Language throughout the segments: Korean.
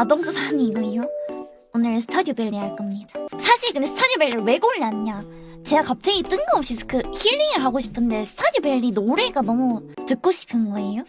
아동수반이 이거요? 오늘 스타듀 벨리 할 겁니다. 사실 근데 스타듀 벨리를 왜 골랐냐? 제가 갑자기 뜬금없이 그 힐링을 하고 싶은데 스타듀 벨리 노래가 너무 듣고 싶은 거예요.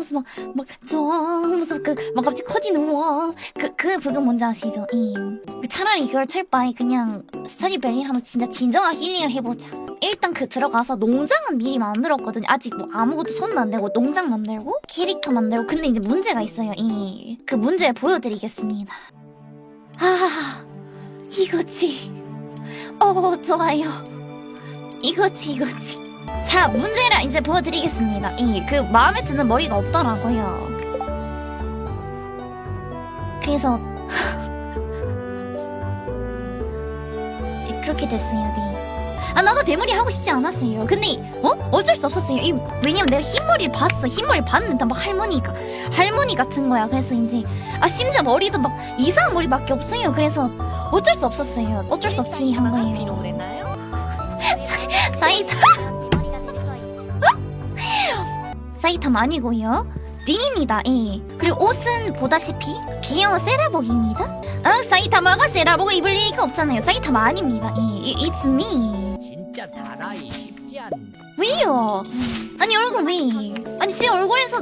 빠, 빠 하면서 막, 막, 저 하면서 그, 막 갑자기 커지는 와. 그, 그 부분 뭔지 아시죠? 이. 그 차라리 그걸 틀 바에 그냥 스타듀 벨리 하면서 진짜 진정한 힐링을 해보자. 일단 그 들어가서 농장은 미리 만들었거든요. 아직 뭐 아무것도 손도 안 대고 농장 만들고 캐릭터 만들고 근데 이제 문제가 있어요. 이 그 문제 보여드리겠습니다. 아 이거지. 어 좋아요. 이거지 이거지. 자 문제를 이제 보여드리겠습니다. 이 그 마음에 드는 머리가 없더라고요. 그래서 그렇게 됐어요. 네. 아 나도 대머리 하고 싶지 않았어요. 근데 어 어쩔 수 없었어요. 이 왜냐면 내가 흰머리를 봤어. 흰머리 봤는데 막 할머니가 할머니 같은 거야. 그래서 이제 아 심지어 머리도 막 이상한 머리밖에 없어요. 그래서 어쩔 수 없었어요. 어쩔 수 없이 한 거예요. 사이타 사이탐 아니고요. 린입니다. 예. 그리고 옷은 보다시피 귀여운 세라복입니다. 아 사이타마가 세라복을 입을 리가 없잖아요. 사이타마 아닙니다. 예. 이- It's me. 진짜 다라이 쉽지 않네. 왜요? 아니 얼굴 왜? 아니 제 얼굴에서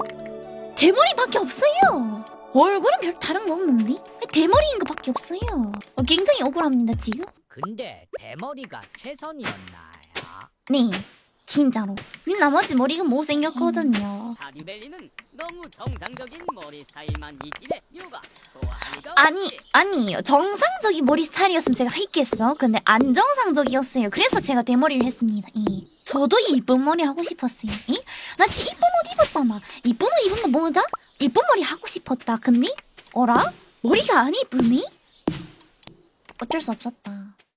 대머리밖에 없어요. 얼굴은 별 다른 거 없는데 왜 대머리인 거밖에 없어요. 어, 굉장히 억울합니다 지금. 근데 대머리가 최선이었나요? 네, 진짜로. 이 나머지 머리가 못생겼거든요. 다리벨리는 너무 정상적인 머리 스타일만 있길래 누가 좋아하는 거 아니 아니에요. 정상적인 머리 스타일이었으면 제가 했겠어. 근데 안 정상적이었어요. 그래서 제가 대머리를 했습니다. 이. 저도 이쁜 머리 하고 싶었어요. 이? 나 지금 이쁜 옷 입었잖아. 이쁜 옷 입은 거 뭐다? 이쁜 머리 하고 싶었다. 근데 어라? 머리가 안 이쁘니? 어쩔 수 없었다.